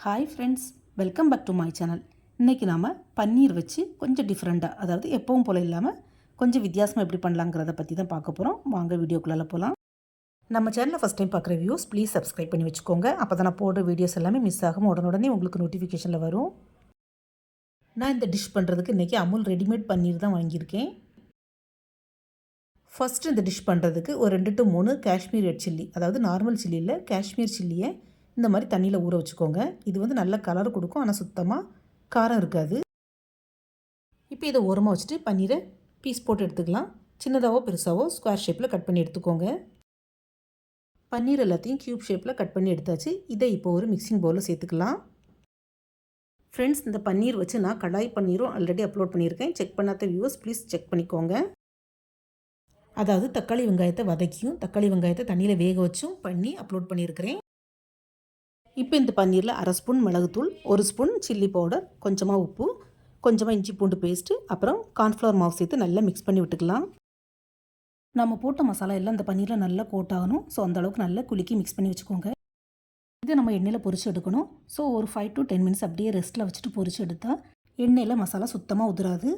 Hi friends welcome back to my channel இன்றைக்கி நாம் பன்னீர் வச்சு கொஞ்சம் டிஃப்ரெண்ட்டாக அதாவது எப்பவும் போல் இல்லாமல் கொஞ்சம் வித்தியாசமாக எப்படி பண்ணலாங்கிறத பற்றி தான் பார்க்க போகிறோம் வாங்க வீடியோக்குள்ளே போகலாம் நம்ம சேனலில் ஃபஸ்ட் டைம் பார்க்குற வியூஸ் ப்ளீஸ் சப்ஸ்கிரைப் பண்ணி வச்சுக்கோங்க. அப்போ தான் நான் போடுற வீடியோஸ் எல்லாமே மிஸ் ஆகும் உடனுடனே உங்களுக்கு நோட்டிஃபிகேஷனில் வரும். நான் இந்த டிஷ் பண்ணுறதுக்கு இன்றைக்கி அமுல் ரெடிமேட் பன்னீர் தான் வாங்கியிருக்கேன். ஃபஸ்ட்டு இந்த டிஷ் பண்ணுறதுக்கு ஒரு ரெண்டு டு மூணு காஷ்மீர் ரெட் சில்லி அதாவது நார்மல் சில்லியில் காஷ்மீர் சில்லியை இந்த மாதிரி தண்ணியில் ஊற வச்சுக்கோங்க. இது வந்து நல்ல கலர் கொடுக்கும். ஆனால் சுத்தமாக காரம் இருக்காது. இப்போ இதை ஓரமாக வச்சுட்டு பன்னீரை பீஸ் போட்டு எடுத்துக்கலாம். சின்னதாகவோ பெருசாவோ ஸ்கொயர் ஷேப்பில் கட் பண்ணி எடுத்துக்கோங்க. பன்னீர் எல்லாத்தையும் க்யூப் ஷேப்பில் கட் பண்ணி எடுத்தாச்சு. இதை இப்போ ஒரு மிக்சிங் பவுலில் சேர்த்துக்கலாம். ஃப்ரெண்ட்ஸ் இந்த பன்னீர் வச்சு நான் கடாய் பன்னீரும் ஆல்ரெடி அப்லோட் பண்ணியிருக்கேன். செக் பண்ணாத வியூவர்ஸ் ப்ளீஸ் செக் பண்ணிக்கோங்க. அதாவது தக்காளி வெங்காயத்தை வதக்கியும் தக்காளி வெங்காயத்தை தண்ணியில் வேக வச்சும் பண்ணி அப்லோட் பண்ணியிருக்கிறேன். இப்போ இந்த பன்னீரில் அரை ஸ்பூன் மிளகுத்தூள் ஒரு ஸ்பூன் சில்லி பவுடர் கொஞ்சமாக உப்பு கொஞ்சமாக இஞ்சி பூண்டு பேஸ்ட்டு அப்புறம் கார்ன்ஃப்ளவர் மாவு சேர்த்து நல்லா மிக்ஸ் பண்ணி விட்டுக்கலாம். நம்ம போட்ட மசாலா எல்லாம் இந்த பன்னீரில் நல்லா கோட் ஆகணும். ஸோ அந்தளவுக்கு நல்லா குலுக்கி மிக்ஸ் பண்ணி வச்சுக்கோங்க. இதை நம்ம எண்ணெயில் பொரிச்சு எடுக்கணும். ஸோ ஒரு ஃபைவ் டு டென் மினிட்ஸ் அப்படியே ரெஸ்ட்டில் வச்சுட்டு பொரிச்சு எடுத்தால் எண்ணெயில் மசாலா சுத்தமாக உதிராது.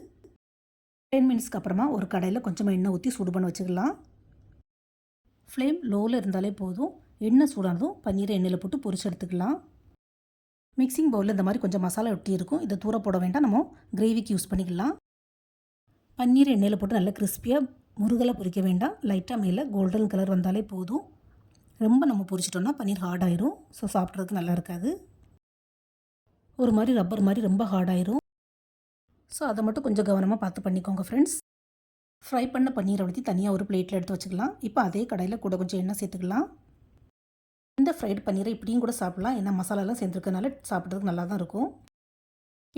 டென் மினிட்ஸ்க்கு அப்புறமா ஒரு கடையில் கொஞ்சமாக எண்ணெய் ஊற்றி சூடு பண்ண வச்சுக்கலாம். ஃப்ளேம் லோவில் இருந்தாலே போதும். எண்ணெய் சூடானதும் பன்னீரை எண்ணெயில் போட்டு பொரிச்சு எடுத்துக்கலாம். மிக்சிங் பவுலில் இந்த மாதிரி கொஞ்சம் மசாலா ஒட்டி இருக்கும். இதை தூர போட வேண்டாம். நம்ம கிரேவிக்கு யூஸ் பண்ணிக்கலாம். பன்னீர் எண்ணெயில் போட்டு நல்லா கிறிஸ்பியாக முருகலை பொரிக்க வேண்டாம். லைட்டாக மேலே கோல்டன் கலர் வந்தாலே போதும். ரொம்ப நம்ம பொரிச்சிட்டோம்னா பன்னீர் ஹார்ட் ஆயிரும். ஸோ சாப்பிட்றதுக்கு நல்லா இருக்காது. ஒரு மாதிரி ரப்பர் மாதிரி ரொம்ப ஹார்ட் ஆயிரும். ஸோ அதை மட்டும் கொஞ்சம் கவனமாக பார்த்து பண்ணிக்கோங்க ஃப்ரெண்ட்ஸ் ஃப்ரை பண்ண பன்னீரை ஊற்றி தனியாக ஒரு பிளேட்டில் எடுத்து வச்சுக்கலாம். இப்போ அதே கடையில் கூட கொஞ்சம் எண்ணெய் சேர்த்துக்கலாம். இந்த ஃப்ரைட் பன்னீரை இப்படியும் கூட சாப்பிட்லாம். ஏன்னா மசாலாலாம் சேர்ந்துருக்கனால சாப்பிட்றதுக்கு நல்லா தான் இருக்கும்.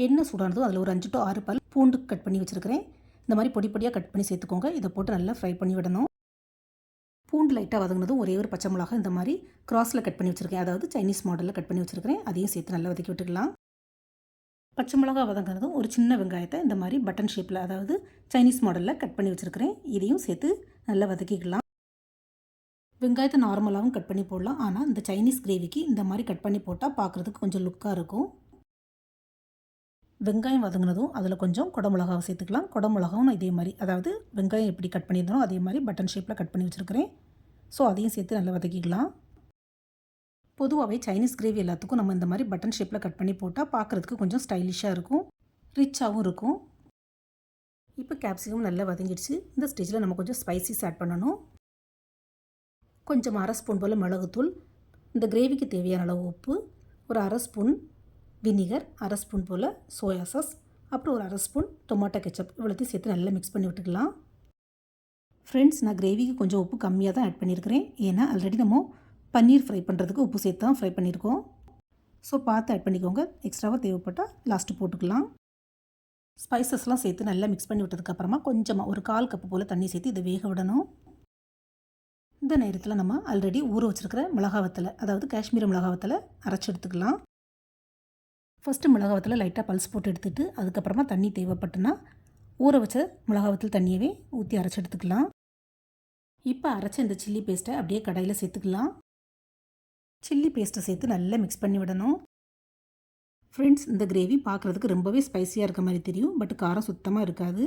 எண்ணெய் சூடானதும் அதில் ஒரு அஞ்சு டு ஆறு பல் பூண்டு கட் பண்ணி வச்சுருக்கிறேன். இந்த மாதிரி பொடி பொடியாக கட் பண்ணி சேர்த்துக்கோங்க. இதை போட்டு நல்லா ஃப்ரை பண்ணி விடணும். பூண்டு லைட்டாக வதங்கினதும் ஒரே ஒரு பச்சை மிளகா இந்த மாதிரி கிராஸில் கட் பண்ணி வச்சுருக்கேன். அதாவது சைனீஸ் மாடலில் கட் பண்ணி வச்சுருக்கிறேன். அதையும் சேர்த்து நல்லா வதக்கி விட்டுக்கலாம். பச்சை மிளகா வதங்கினதும் ஒரு சின்ன வெங்காயத்தை இந்த மாதிரி பட்டன் ஷேப்பில் அதாவது சைனீஸ் மாடலில் கட் பண்ணி வச்சுருக்கிறேன். இதையும் சேர்த்து நல்லா வதக்கிக்கலாம். வெங்காயத்தை நார்மலாகவும் கட் பண்ணி போடலாம். ஆனால் இந்த சைனீஸ் கிரேவிக்கு இந்த மாதிரி கட் பண்ணி போட்டால் பார்க்குறதுக்கு கொஞ்சம் லுக்காக இருக்கும். வெங்காயம் வதங்கினதும் அதில் கொஞ்சம் குடமிளகாவை சேர்த்துக்கலாம். குடமிளகாவும் நான் இதே மாதிரி அதாவது வெங்காயம் எப்படி கட் பண்ணியிருந்தாலும் அதே மாதிரி பட்டன் ஷேப்பில் கட் பண்ணி வச்சுருக்கிறேன். ஸோ அதையும் சேர்த்து நல்லா வதக்கிக்கலாம். பொதுவாகவே சைனீஸ் கிரேவி எல்லாத்துக்கும் நம்ம இந்த மாதிரி பட்டன் ஷேப்பில் கட் பண்ணி போட்டால் பார்க்குறதுக்கு கொஞ்சம் ஸ்டைலிஷாக இருக்கும். ரிச்சாகவும் இருக்கும். இப்போ கேப்சிகம் நல்லா வதங்கிடுச்சு. இந்த ஸ்டேஜில் நம்ம கொஞ்சம் ஸ்பைசிஸ் ஆட் பண்ணணும். கொஞ்சம் அரை ஸ்பூன் போல் மிளகுத்தூள் இந்த கிரேவிக்கு தேவையான அளவு உப்பு ஒரு அரை ஸ்பூன் வினிகர் அரை ஸ்பூன் போல் சோயா சாஸ் அப்புறம் ஒரு அரை ஸ்பூன் டொமேட்டோ கெச்சப் இவ்வளோத்தையும் சேர்த்து நல்லா மிக்ஸ் பண்ணி விட்டுக்கலாம். ஃப்ரெண்ட்ஸ் நான் கிரேவிக்கு கொஞ்சம் உப்பு கம்மியாக தான் ஆட் பண்ணியிருக்கிறேன். ஏன்னா ஆல்ரெடி நம்ம பன்னீர் ஃப்ரை பண்ணுறதுக்கு உப்பு சேர்த்து தான் ஃப்ரை பண்ணியிருக்கோம். ஸோ பார்த்து ஆட் பண்ணிக்கோங்க. எக்ஸ்ட்ராவாக தேவைப்பட்டால் லாஸ்ட்டு போட்டுக்கலாம். ஸ்பைசஸ்லாம் சேர்த்து நல்லா மிக்ஸ் பண்ணி விட்டதுக்கப்புறமா கொஞ்சமாக ஒரு கால் கப்பு போல் தண்ணி சேர்த்து இதை வேக விடணும். இந்த நேரத்தில் நம்ம ஆல்ரெடி ஊற வச்சுருக்கிற மிளகாவத்தில் அதாவது காஷ்மீர் மிளகாவத்தில் அரைச்சி எடுத்துக்கலாம். ஃபஸ்ட்டு மிளகாவத்தில் லைட்டாக பல்ஸ் போட்டு எடுத்துகிட்டு அதுக்கப்புறமா தண்ணி தேவைப்பட்டுனா ஊற வச்ச மிளகாவத்தில் தண்ணியவே ஊற்றி அரைச்சி எடுத்துக்கலாம். இப்போ அரைச்ச இந்த சில்லி பேஸ்ட்டை அப்படியே கடையில் சேர்த்துக்கலாம். சில்லி பேஸ்ட்டை சேர்த்து நல்லா மிக்ஸ் பண்ணி விடணும். ஃப்ரெண்ட்ஸ் இந்த கிரேவி பார்க்குறதுக்கு ரொம்பவே ஸ்பைஸியாக இருக்க மாதிரி தெரியும் பட் காரம் சுத்தமாக இருக்காது.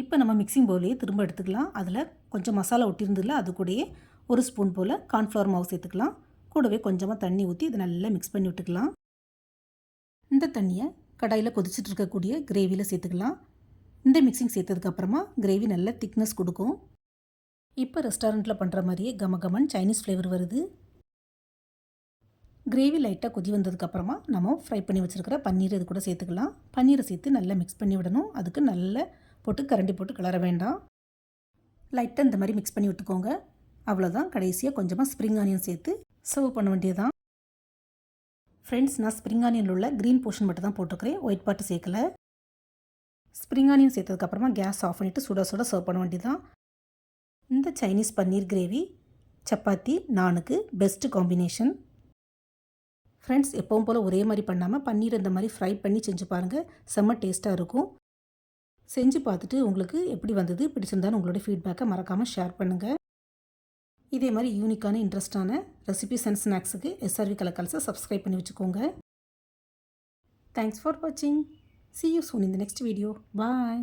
இப்போ நம்ம மிக்சிங் பவுலையே திரும்ப எடுத்துக்கலாம். அதில் கொஞ்சம் மசாலா ஒட்டியிருந்ததில்ல அது கூடயே ஒரு ஸ்பூன் போல் கார்ன்ஃப்ளவர் மாவு சேர்த்துக்கலாம். கூடவே கொஞ்சமாக தண்ணி ஊற்றி இதை நல்லா மிக்ஸ் பண்ணி விட்டுக்கலாம். இந்த தண்ணியை கடாயில் கொதிச்சுட்டு இருக்கக்கூடிய கிரேவியில் சேர்த்துக்கலாம். இந்த மிக்சிங் சேர்த்ததுக்கப்புறமா கிரேவி நல்ல திக்னஸ் கொடுக்கும். இப்போ ரெஸ்டாரண்ட்டில் பண்ணுற மாதிரியே கம கமன் சைனீஸ் ஃப்ளேவர் வருது. கிரேவி லைட்டாக கொதி வந்ததுக்கப்புறமா நம்ம ஃப்ரை பண்ணி வச்சுருக்கிற பன்னீர் இது கூட சேர்த்துக்கலாம். பன்னீரை சேர்த்து நல்லா மிக்ஸ் பண்ணி விடணும். அதுக்கு நல்ல போட்டு கரண்டி போட்டு கிளற வேண்டாம். லைட்டாக இந்த மாதிரி மிக்ஸ் பண்ணி விட்டுக்கோங்க. அவ்வளோதான் கடைசியாக கொஞ்சமாக ஸ்ப்ரிங் ஆனியன் சேர்த்து சர்வ் பண்ண வேண்டியதான் ஃப்ரெண்ட்ஸ் நான் ஸ்ப்ரிங் ஆனியனில் உள்ள க்ரீன் போர்ஷன் மட்டும் தான் போட்டுக்கிறேன். ஒயிட் பாட்டு சேர்க்கல. ஸ்ப்ரிங் ஆனியன் சேர்த்ததுக்கப்புறமா கேஸ் ஆஃப் பண்ணிவிட்டு சுட சுட சர்வ் பண்ண வேண்டியதான் இந்த சைனீஸ் பன்னீர் கிரேவி சப்பாத்தி நானுக்கு பெஸ்ட்டு காம்பினேஷன் ஃப்ரெண்ட்ஸ் எப்பவும் போல் ஒரே மாதிரி பண்ணாமல் பன்னீர் இந்த மாதிரி ஃப்ரை பண்ணி செஞ்சு பாருங்கள் செம்ம டேஸ்ட்டாக இருக்கும். செஞ்சு பார்த்துட்டு உங்களுக்கு எப்படி வந்தது பிடிச்சிருந்தாலும் உங்களோட ஃபீட்பேக்கை மறக்காமல் ஷேர் பண்ணுங்கள் இதே மாதிரி யூனிக்கான இன்ட்ரெஸ்டான ரெசிபிஸ் அண்ட் ஸ்நாக்ஸுக்கு எஸ்ஆர்வி கலக்கல்ஸை சப்ஸ்கிரைப் பண்ணி வச்சுக்கோங்க. தேங்க்ஸ் ஃபார் வாட்சிங் சி யூ சூன் இந்த நெக்ஸ்ட் வீடியோ பாய்